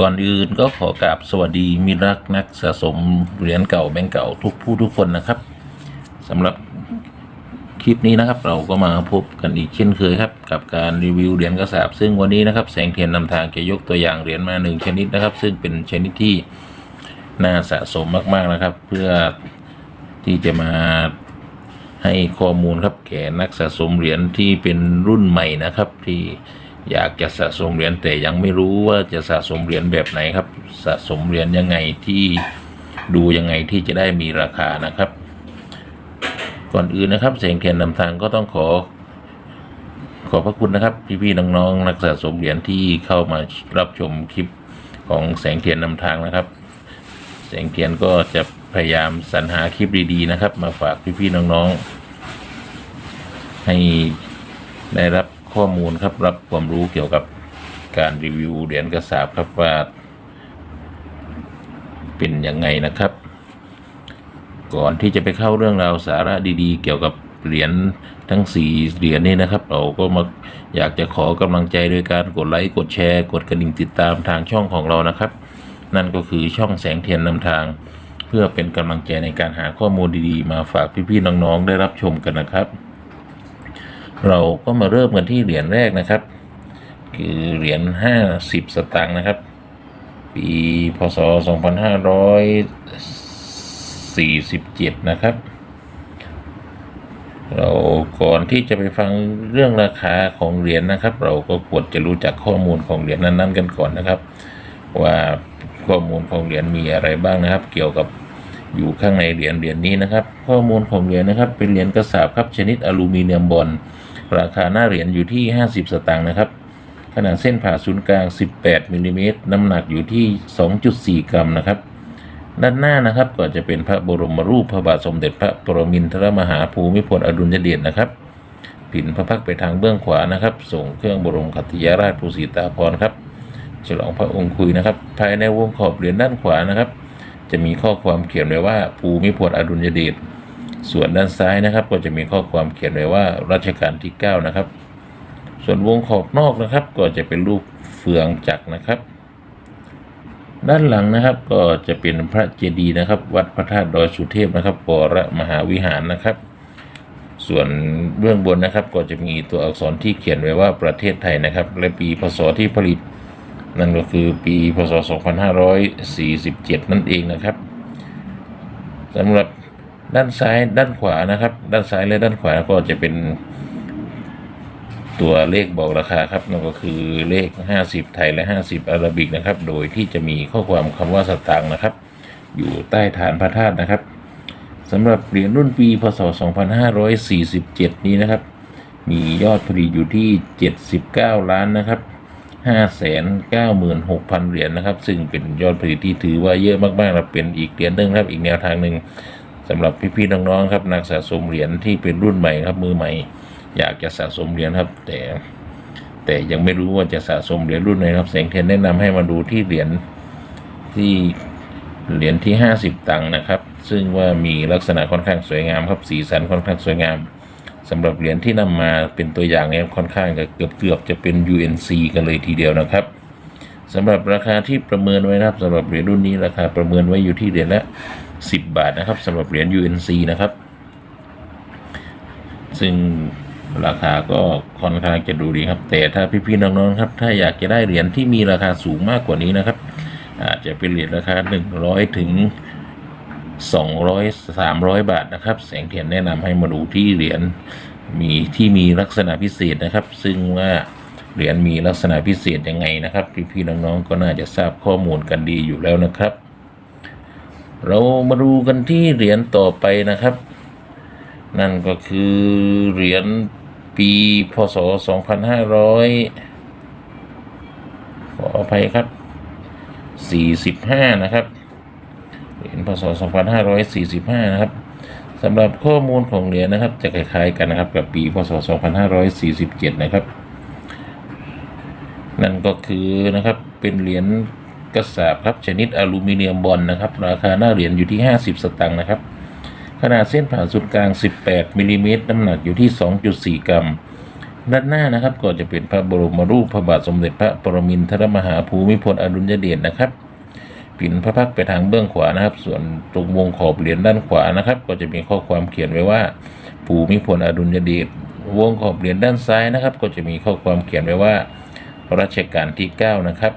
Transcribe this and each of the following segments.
ก่อนอื่นก็ขอกราบสวัสดีมิรักนักสะสมเหรียญเก่าแบงก์เก่าทุกผู้ทุกคนนะครับสำหรับคลิปนี้นะครับ เราก็มาพบกันอีกเช่นเคยครับ กับการรีวิวเหรียญกระสาบ ซึ่งวันนี้นะครับ แสงเทียนนำทางจะยกตัวอย่างเหรียญมาหนึ่งชนิดนะครับ ซึ่งเป็นชนิดที่น่าสะสมมากๆนะครับ เพื่อที่จะมาให้ข้อมูลครับแก่นักสะสมเหรียญที่เป็นรุ่นใหม่นะครับที่ อยากจะสะสมเหรียญแต่ยังไม่รู้ว่าจะสะสมเหรียญแบบไหนครับ สะสมเหรียญยังไงที่ดูยังไงที่จะได้มีราคานะครับ ก่อนอื่นนะครับแสงเทียนนำทางก็ต้องขอ ขอบพระคุณนะครับ พี่ๆน้องๆนักสะสมเหรียญที่เข้ามารับชมคลิปของแสงเทียนนำทางนะครับ แสงเทียนก็จะพยายามสรรหาคลิปดีๆนะครับ มาฝากพี่ๆน้องๆให้ได้รับ ข้อมูลครับรับความรู้เกี่ยวกับการรีวิวเหรียญกระสาบครับว่าเป็นยังไงนะครับ ก่อนที่จะไปเข้าเรื่องราวสาระดีๆ เกี่ยวกับเหรียญทั้งสี่เหรียญนี้นะครับ เราก็มาอยากจะขอกำลังใจโดยการกดไลค์กดแชร์ กดกระดิ่งติดตามทางช่องของเรานะครับ นั่นก็คือช่องแสงเทียนนำทาง เพื่อเป็นกำลังใจในการหาข้อมูลดีๆ มาฝากพี่ๆน้องๆได้รับชมกันนะครับ เราก็มาเริ่มกันที่เหรียญแรกนะครับ คือเหรียญห้าสิบสตางค์นะครับ ปีพศสองพันห้าร้อยสี่สิบเจ็ดนะครับ เราก่อนที่จะไปฟังเรื่องราคาของเหรียญนะครับ เราก็ควรจะรู้จักข้อมูลของเหรียญนั้น ๆ กันก่อนนะครับ ว่าข้อมูลของเหรียญมีอะไรบ้างนะครับ เกี่ยวกับอยู่ข้างในเหรียญเหรียญนี้นะครับ ข้อมูลของเหรียญนะครับ เป็นเหรียญกระสาบครับชนิดอลูมิเนียมบอล ราคาหน้าเหรียญอยู่ที่ 50 สตางค์นะครับ ขนาดเส้นผ่าศูนย์กลาง 18มิลลิเมตรน้ำหนักอยู่ที่ 2.4 กรัมนะครับ ด้านหน้านะครับก็จะเป็นพระบรมรูปพระบาทสมเด็จพระปรมินทรมหาภูมิพลอดุลยเดชนะครับผินพระพักตร์ไปทางเบื้องขวานะครับ ส่งเครื่องบรมขัติยราชภูสีตาพรครับฉลองพระองค์คุยนะครับ ภายในวงขอบเหรียญด้านขวานะครับ จะมีข้อความเขียนไว้ว่าภูมิพลอดุลยเดช ส่วนด้านซ้ายนะครับ ก็จะมีข้อความเขียนไว้ว่ารัชกาลที่ 9 นะครับ ส่วนวงขอบนอกนะครับ ก็จะเป็นรูปเฟืองจักรนะครับ ด้านหลังนะครับก็จะเป็นพระเจดีย์นะครับ วัดพระธาตุดอยสุเทพนะครับวรมหาวิหารนะครับ ส่วนเบื้องบนนะครับ ก็จะมีตัวอักษรที่เขียนไว้ว่าประเทศไทยนะครับ และปีพศที่ผลิต นั่นก็คือปีพศ 2547 นั่นเองนะครับสำหรับ ด้านซ้ายด้านขวานะครับ ด้านซ้ายและด้านขวาก็จะเป็น ตัวเลขบอกราคาครับนั่นก็คือเลข 50 ไทยและ 50 อาราบิกนะครับ โดยที่จะมีข้อความคำว่าสตางค์นะครับ อยู่ใต้ฐานพระธาตุนะครับสำหรับเหรียญรุ่นปีพศ 2547 นี้นะครับ มียอดผลิตอยู่ที่ 79 ล้านนะครับ596,000 เหรียญนะครับ ซึ่งเป็นยอดผลิตที่ถือว่าเยอะมากๆและเป็นอีกเหรียญหนึงครับ อีกแนวทางหนึ่ง สำหรับพี่ๆน้องๆครับนักสะสมเหรียญที่เป็นรุ่นใหม่ครับมือใหม่ อยากจะสะสมเหรียญครับ แต่ แต่ยังไม่รู้ว่าจะสะสมเหรียญรุ่นไหนครับแสงเทียนแนะนำให้มาดูที่เหรียญที่เหรียญที่ 50 ตังค์นะครับ ซึ่งว่ามีลักษณะค่อนข้างสวยงามครับสีสันค่อนข้างสวยงามสำหรับเหรียญที่นำมาเป็นตัวอย่างเนี่ยค่อนข้างจะเกือบเกือบๆจะเป็น UNC กันเลยทีเดียวนะครับสำหรับราคาที่ประเมินไว้นะครับสำหรับเหรียญรุ่นนี้ราคาประเมินไว้อยู่ที่เหรียญละ 10 บาทนะครับสำหรับเหรียญ UNC นะครับ ซึ่งราคาก็ค่อนข้างจะดูดีครับ แต่ถ้าพี่ๆน้องๆครับ ถ้าอยากจะได้เหรียญที่มีราคาสูงมากกว่านี้นะครับ อาจจะเป็นเหรียญราคา 100 ถึง 200 300 บาทนะครับ แสงเทียนแนะนำให้มาดูที่เหรียญมีที่มีลักษณะพิเศษนะครับ ซึ่งว่าเหรียญมีลักษณะพิเศษยังไงนะครับ พี่ๆน้องๆก็น่าจะทราบข้อมูลกันดีอยู่แล้วนะครับ เรามาดูกันที่เหรียญต่อไปนะครับ นั่นก็คือเหรียญปีพศ 2500 ขออภัยครับ 45 นะครับ เหรียญพศ 2545 นะครับสำหรับข้อมูลของเหรียญนะครับ จะคล้ายๆกันนะครับกับปีพศ 2547 นะครับ นั่นก็คือนะครับเป็นเหรียญ กระสาบครับชนิดอลูมิเนียมบอลนะครับ ราคาหน้าเหรียญอยู่ที่ 50 สตางค์นะครับ ขนาดเส้นผ่าศูนย์กลาง 18มิลลิเมตรน้ำหนักอยู่ที่ 2.4 กรัมด้านหน้านะครับก็จะเป็นพระบรมรูปพระบาทสมเด็จพระปรมินทรมหาภูมิพลอดุลยเดชนะครับปิ่นพระพักตร์ไปทางเบื้องขวานะครับ ส่วนตรงวงขอบเหรียญด้านขวานะครับ ก็จะมีข้อความเขียนไว้ว่า ภูมิพลอดุลยเดชวงขอบเหรียญด้านซ้ายนะครับ ก็จะมีข้อความเขียนไว้ว่ารัชกาลที่ 9 นะครับ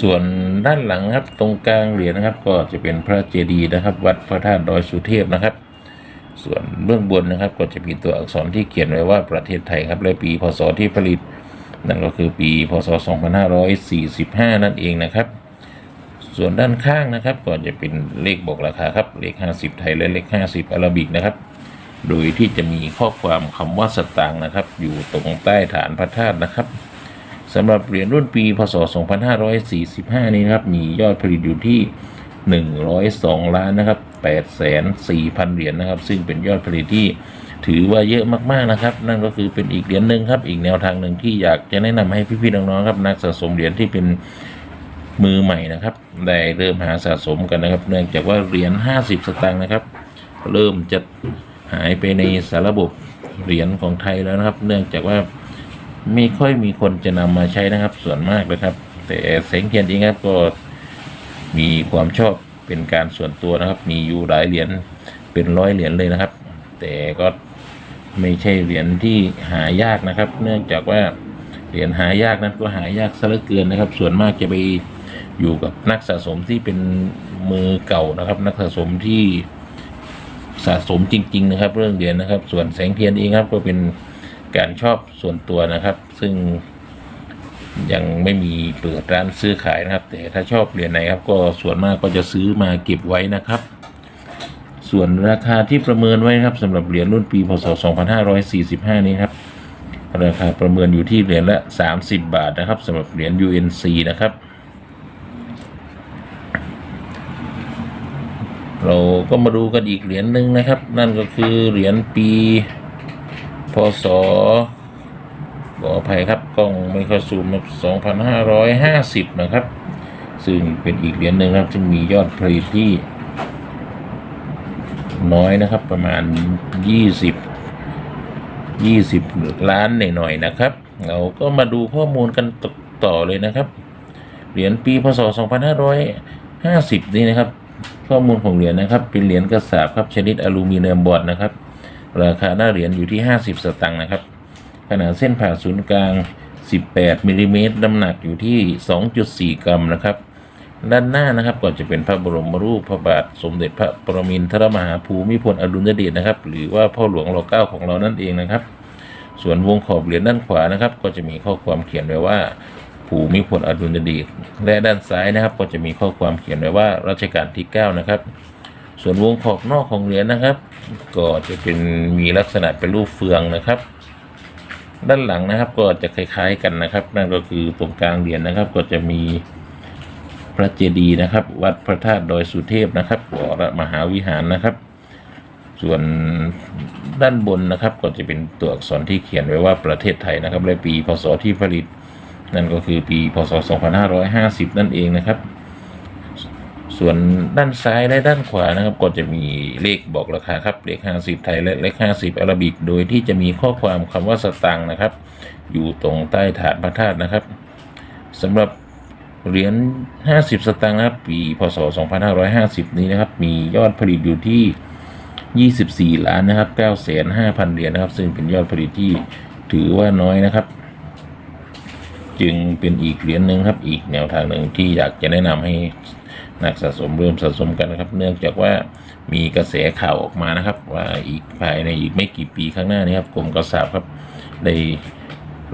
ส่วนด้านหลังครับตรงกลางเหรียญนะครับ ก็จะเป็นพระเจดีย์นะครับ วัดพระธาตุดอยสุเทพนะครับ ส่วนเบื้องบนนะครับ ก็จะมีตัวอักษรที่เขียนไว้ว่าประเทศไทยครับและปีพศที่ผลิต นั่นก็คือปีพศ 2545 นั่นเองนะครับ ส่วนด้านข้างนะครับ ก็จะเป็นเลขบอกราคาครับเลข 50 ไทยและเลข 50 อาราบิกนะครับ โดยที่จะมีข้อความคำว่าสตางค์นะครับ อยู่ตรงใต้ฐานพระธาตุนะครับ สำหรับเหรียญรุ่นปีพศ 2545 นี้นะครับ มียอดผลิตอยู่ที่ 102 ล้านนะครับ8แสน4พันเหรียญนะครับ ซึ่งเป็นยอดผลิตที่ถือว่าเยอะมากๆนะครับ นั่นก็คือเป็นอีกเหรียญหนึ่งครับ อีกแนวทางหนึ่งที่อยากจะแนะนำให้พี่ๆน้องๆครับนักสะสมเหรียญที่เป็นมือใหม่นะครับ ได้เริ่มหาสะสมกันนะครับ เนื่องจากว่าเหรียญ 50 สตางค์นะครับ เริ่มจะหายไปในสารบบเหรียญของไทยแล้วนะครับ เนื่องจากว่า ไม่ค่อยมีคนจะนำมาใช้นะครับ ส่วนมากนะครับ แต่แสงเทียนเองครับก็มีความชอบเป็นการส่วนตัวนะครับ มีอยู่หลายเหรียญเป็นร้อยเหรียญเลยนะครับ แต่ก็ไม่ใช่เหรียญที่หายากนะครับ เนื่องจากว่าเหรียญหายากนั้นก็หายากซะเหลือเกินนะครับ ส่วนมากจะไปอยู่กับนักสะสมที่เป็นมือเก่านะครับ นักสะสมที่สะสมจริง ๆ นะครับ เรื่องเหรียญนะครับ ส่วนแสงเทียนเองครับก็เป็น การชอบส่วนตัวนะครับ ซึ่งยังไม่มีเปิดร้านซื้อขายนะครับ แต่ถ้าชอบเหรียญไหนครับ ก็ส่วนมากก็จะซื้อมาเก็บไว้นะครับ ส่วนราคาที่ประเมินไว้ครับสำหรับเหรียญรุ่นปีพศ 2545 นี้ครับราคาประเมินอยู่ที่เหรียญละ 30 บาทนะครับสำหรับเหรียญ UNC นะครับ เราก็มาดูกันอีกเหรียญหนึ่งนะครับ นั่นก็คือเหรียญปี พศขออภัยครับกล้องไม่ค่อยซูม2,550 นะครับ ซึ่งเป็นอีกเหรียญหนึ่งครับ ซึ่งมียอดผลิตที่ น้อยนะครับประมาณ 20 20 ล้านหน่อยๆนะครับ เราก็มาดูข้อมูลกันต่อเลยนะครับ เหรียญปีพศ 2550 นี่นะครับ ข้อมูลของเหรียญนะครับ เป็นเหรียญกระสาบครับชนิดอลูมิเนียมบอร์ดนะครับ ราคาหน้าเหรียญอยู่ที่ 50 สตางค์นะครับ ขนาดเส้นผ่าศูนย์กลาง 18มิลลิเมตรน้ำหนักอยู่ที่ 2.4 กรัมนะครับ ด้านหน้านะครับก็จะเป็นพระบรมรูปพระบาทสมเด็จพระปรมินทรมหาภูมิพลอดุลยเดชนะครับ หรือว่าพ่อหลวงรเก้าของเรานั่นเองนะครับ ส่วนวงขอบเหรียญด้านขวานะครับ ก็จะมีข้อความเขียนไว้ว่าภูมิพลอดุลยเดชและด้านซ้ายนะครับ ก็จะมีข้อความเขียนไว้ว่ารัชกาลที่ 9 นะครับ ส่วนวงขอบนอกของเหรียญนะครับ ก็จะเป็นมีลักษณะเป็นรูปเฟืองนะครับ ด้านหลังนะครับก็จะคล้ายๆกันนะครับ นั่นก็คือตรงกลางเหรียญนะครับ ก็จะมีพระเจดีย์นะครับ วัดพระธาตุดอยสุเทพนะครับวรมหาวิหารนะครับ ส่วนด้านบนนะครับ ก็จะเป็นตัวอักษรที่เขียนไว้ว่าประเทศไทยนะครับและปีพศที่ผลิต นั่นก็คือปีพศ 2550 นั่นเองนะครับ ส่วนด้านซ้ายและด้านขวานะครับ ก็จะมีเลขบอกราคาครับเลข 50 ไทยและเลข 50 อาราบิก โดยที่จะมีข้อความคำว่าสตางค์นะครับ อยู่ตรงใต้ฐานพระธาตุนะครับสำหรับเหรียญ 50 สตางค์นะครับปีพศ 2550 นี้นะครับ มียอดผลิตอยู่ที่ 24 ล้านนะครับ9 5 0 0 0เหรียญนะครับ ซึ่งเป็นยอดผลิตที่ถือว่าน้อยนะครับ จึงเป็นอีกเหรียญหนึ่งครับอีกแนวทางหนึ่งที่อยากจะแนะนำให้ นักสะสมเริ่มสะสมกันนะครับ เนื่องจากว่ามีกระแสข่าวออกมานะครับ ว่าอีกภายในอีกไม่กี่ปีข้างหน้านี้ครับกรมกระสาบครับได้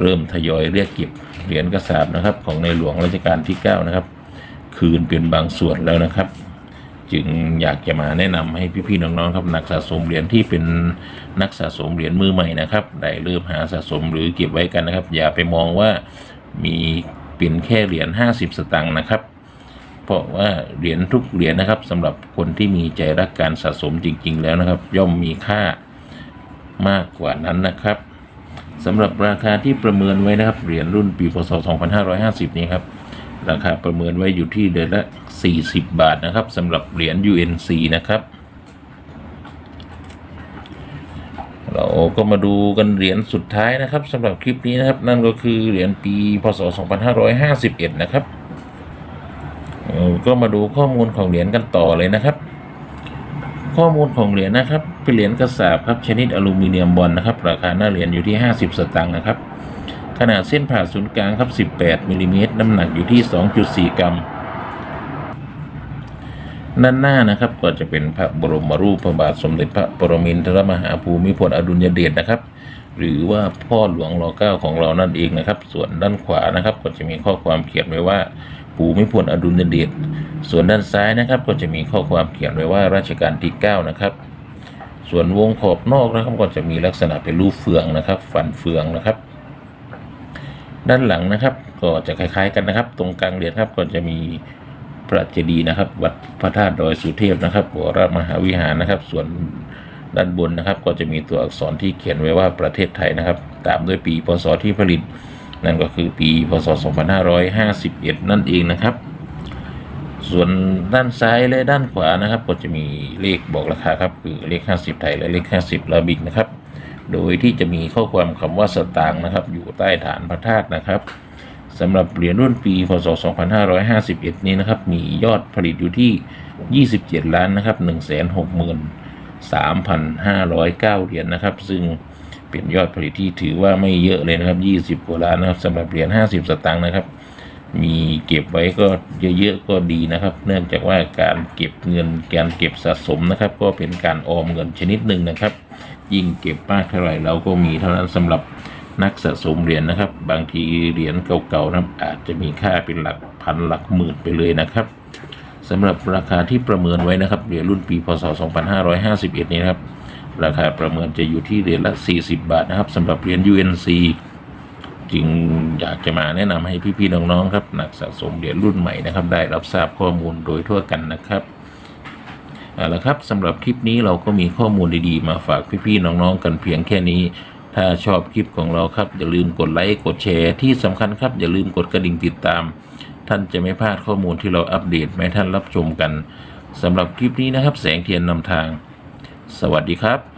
เริ่มทยอยเรียกเก็บเหรียญกระสาบนะครับ ของในหลวงรัชกาลที่ 9 นะครับ คืนเป็นบางส่วนแล้วนะครับ จึงอยากจะมาแนะนำให้พี่ๆน้องๆครับนักสะสมเหรียญที่เป็นนักสะสมเหรียญมือใหม่นะครับได้เริ่มหาสะสมหรือเก็บไว้กันนะครับ อย่าไปมองว่ามีเป็นแค่เหรียญ50 สตางค์นะครับ เพราะว่าเหรียญทุกเหรียญนะครับสำหรับคนที่มีใจรักการสะสมจริง ๆ แล้วนะครับ ย่อมมีค่ามากกว่านั้นนะครับสำหรับราคาที่ประเมินไว้นะครับเหรียญรุ่นปีพศ 2550 นี้ครับราคาประเมินไว้อยู่ที่เดือนละ 40 บาทนะครับสำหรับเหรียญ UNC นะครับ เราก็มาดูกันเหรียญสุดท้ายนะครับสำหรับคลิปนี้นะครับ นั่นก็คือเหรียญปีพศ 2551 นะครับเอ่อ ก็มาดูข้อมูลของเหรียญกันต่อเลยนะครับ ข้อมูลของเหรียญนะครับเป็นเหรียญกระสาบครับชนิดอลูมิเนียมบอลนะครับ ราคาหน้าเหรียญอยู่ที่ 50 สตางค์นะครับ ขนาดเส้นผ่าศูนย์กลางครับ 18มิลลิเมตรน้ำหนักอยู่ที่ 2.4 กรัมด้านหน้านะครับก็จะเป็นพระบรมรูปพระบาทสมเด็จพระปรมินทรมหาภูมิพลอดุลยเดชนะครับ หรือว่าพ่อหลวงรอเก้าของเรานั่นเองนะครับ ส่วนด้านขวานะครับ ก็จะมีข้อความเขียนไว้ว่า ภูมิพลอดุลยเดชส่วนด้านซ้ายนะครับก็จะมีข้อความเขียนไว้ว่ารัชกาลที่ 9 นะครับ ส่วนวงขอบนอกนะครับก็จะมีลักษณะเป็นรูปเฟืองนะครับ ฟันเฟืองนะครับ ด้านหลังนะครับก็จะคล้าย ๆกันนะครับ ตรงกลางเหรียญครับก็จะมีพระเจดีย์นะครับ วัดพระธาตุดอยสุเทพนะครับวรมหาวิหารนะครับ ส่วนด้านบนนะครับ ก็จะมีตัวอักษรที่เขียนไว้ว่าประเทศไทยนะครับ ตามด้วยปีพศที่ผลิต นั่นก็คือปีพศ 2551 นั่นเองนะครับ ส่วนด้านซ้ายและด้านขวานะครับ ก็จะมีเลขบอกราคาครับคือเลข 50 ไทยและเลข 50ลาบิกนะครับ โดยที่จะมีข้อความคำว่าสตางค์นะครับ อยู่ใต้ฐานพระธาตุนะครับสำหรับเหรียญรุ่นปี พศ 2551 นี้นะครับ มียอดผลิตอยู่ที่ 27 ล้านนะครับ 163,509 เหรียญนะครับ ซึ่ง เป็นยอดผลิตที่ถือว่าไม่เยอะเลยนะครับ 20 กว่าล้านนะครับสำหรับเหรียญ50 สตางค์นะครับ มีเก็บไว้ก็เยอะๆก็ดีนะครับ เนื่องจากว่าการเก็บเงินการเก็บสะสมนะครับ ก็เป็นการออมเงินชนิดหนึ่งนะครับ ยิ่งเก็บมากเท่าไหร่เราก็มีเท่านั้นสำหรับนักสะสมเหรียญนะครับ บางทีเหรียญเก่าๆนะครับอาจจะมีค่าเป็นหลักพันหลักหมื่นไปเลยนะครับสำหรับราคาที่ประเมินไว้นะครับเหรียญรุ่นปีพศ 2551 นี้นะครับ ราคาประเมินจะอยู่ที่เหรียญละ 40 บาทนะครับสำหรับเหรียญ UNC จึงอยากจะมาแนะนำให้พี่ๆน้องๆครับนักสะสมเหรียญรุ่นใหม่นะครับ ได้รับทราบข้อมูลโดยทั่วกันนะครับเอาละครับสำหรับคลิปนี้เราก็มีข้อมูลดีๆ มาฝากพี่ๆน้องๆกันเพียงแค่นี้ ถ้าชอบคลิปของเราครับ อย่าลืมกดไลค์กดแชร์ที่สำคัญครับ อย่าลืมกดกระดิ่งติดตาม ท่านจะไม่พลาดข้อมูลที่เราอัปเดตให้ท่านรับชมกันสำหรับคลิปนี้นะครับ แสงเทียนนำทาง สวัสดีครับ